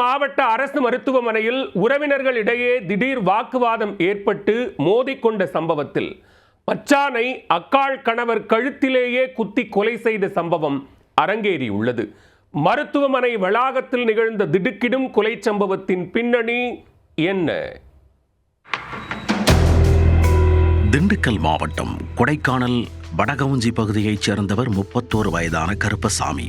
மாவட்ட அரசு மருத்துவமனையில் உறவினர்களிடையே திடீர் வாக்குவாதம் ஏற்பட்டு மோதிக்கொண்ட சம்பவத்தில் பச்சானை அக்காள் கணவர் கழுத்திலேயே குத்தி கொலை செய்த சம்பவம் அரங்கேறியுள்ளது மருத்துவமனை வளாகத்தில் நிகழ்ந்த திடுக்கிடும் கொலை சம்பவத்தின் பின்னணி என்ன? திண்டுக்கல் மாவட்டம் கொடைக்கானல் வடகவுஞ்சி பகுதியைச் சேர்ந்தவர் முப்பத்தோரு வயதான கருப்பசாமி.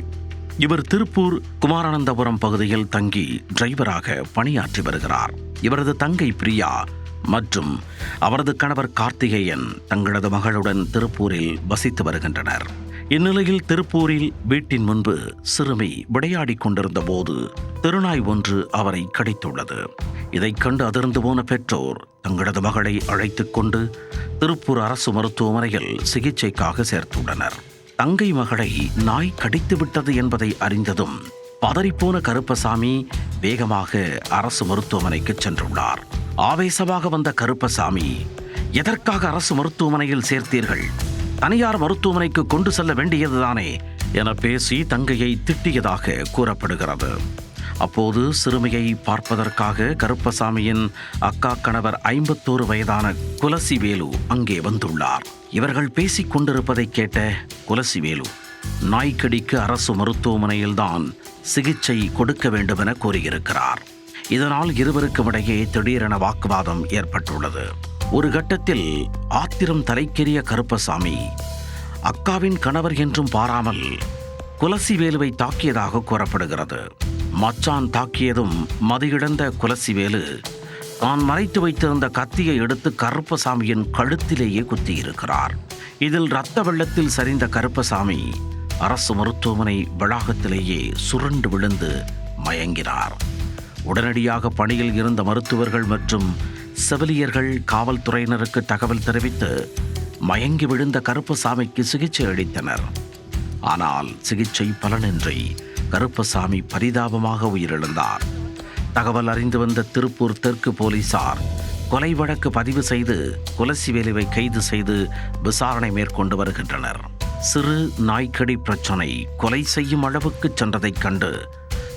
இவர் திருப்பூர் குமாரானந்தபுரம் பகுதியில் தங்கி டிரைவராக பணியாற்றி வருகிறார். இவரது தங்கை பிரியா மற்றும் அவரது கணவர் கார்த்திகேயன் தங்களது மகளுடன் திருப்பூரில் வசித்து வருகின்றனர். இந்நிலையில் திருப்பூரில் வீட்டின் முன்பு சிறுமி விளையாடி கொண்டிருந்த போது திருநாய் ஒன்று அவரை கடித்துள்ளது. இதைக் கண்டு அதிர்ந்து போன பெற்றோர் தங்களது மகளை அழைத்துக்கொண்டு திருப்பூர் அரசு மருத்துவமனையில் சிகிச்சைக்காக சேர்த்துள்ளனர். தங்கை மகளை நாய் கடித்து விட்டது என்பதை அறிந்ததும் பதறிப்போன கருப்பசாமி வேகமாக அரசு மருத்துவமனைக்கு சென்றுள்ளார். ஆவேசமாக வந்த கருப்பசாமி எதற்காக அரசு மருத்துவமனையில் சேர்த்தீர்கள்? தனியார் மருத்துவமனைக்கு கொண்டு செல்ல வேண்டியதுதானே? என பேசி தங்கையை திட்டியதாக கூறப்படுகிறது. அப்போது சிறுமியை பார்ப்பதற்காக கருப்பசாமியின் அக்கா கணவர் ஐம்பத்தோரு வயதான குலசிவேலு அங்கே வந்துள்ளார். இவர்கள் பேசிக் கொண்டிருப்பதை கேட்ட குலசிவேலு நாய்க்கடிக்கு அரசு மருத்துவமனையில்தான் சிகிச்சை கொடுக்க வேண்டுமென கூறியிருக்கிறார். இதனால் இருவருக்கும் இடையே திடீரென வாக்குவாதம் ஏற்பட்டுள்ளது. ஒரு கட்டத்தில் ஆத்திரம் தலைக்கெரிய கருப்பசாமி அக்காவின் கணவர் என்றும் பாராமல் குலசிவேலுவை தாக்கியதாக கூறப்படுகிறது. மச்சான் தாக்கியதும் மதியிழந்த குலசிவேலு தான் மறைத்து வைத்திருந்த கத்தியை எடுத்து கருப்பசாமியின் கழுத்திலேயே குத்தியிருக்கிறார். இதில் இரத்த வெள்ளத்தில் சரிந்த கருப்பசாமி அரசு மருத்துவமனை வளாகத்திலேயே சுருண்டு விழுந்து மயங்கினார். உடனடியாக பணியில் இருந்த மருத்துவர்கள் மற்றும் செவிலியர்கள் காவல்துறையினருக்கு தகவல் தெரிவித்து மயங்கி விழுந்த கருப்பசாமிக்கு சிகிச்சை அளித்தனர். ஆனால் சிகிச்சை பலனின்றி கருப்பசாமி பரிதாபமாக உயிரிழந்தார். தகவல் அறிந்து வந்த திருப்பூர் தெற்கு போலீசார் கொலை வழக்கு பதிவு செய்து குலசிவேலுவை கைது செய்து விசாரணை மேற்கொண்டு வருகின்றனர். சிறு நாய்க்கடி பிரச்சனை கொலை செய்யும் அளவுக்கு சென்றதைக் கண்டு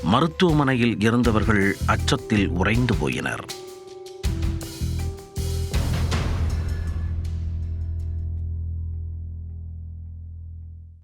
மருத்துவமனையில் இருந்தவர்கள் அச்சத்தில் உறைந்து போயினர்.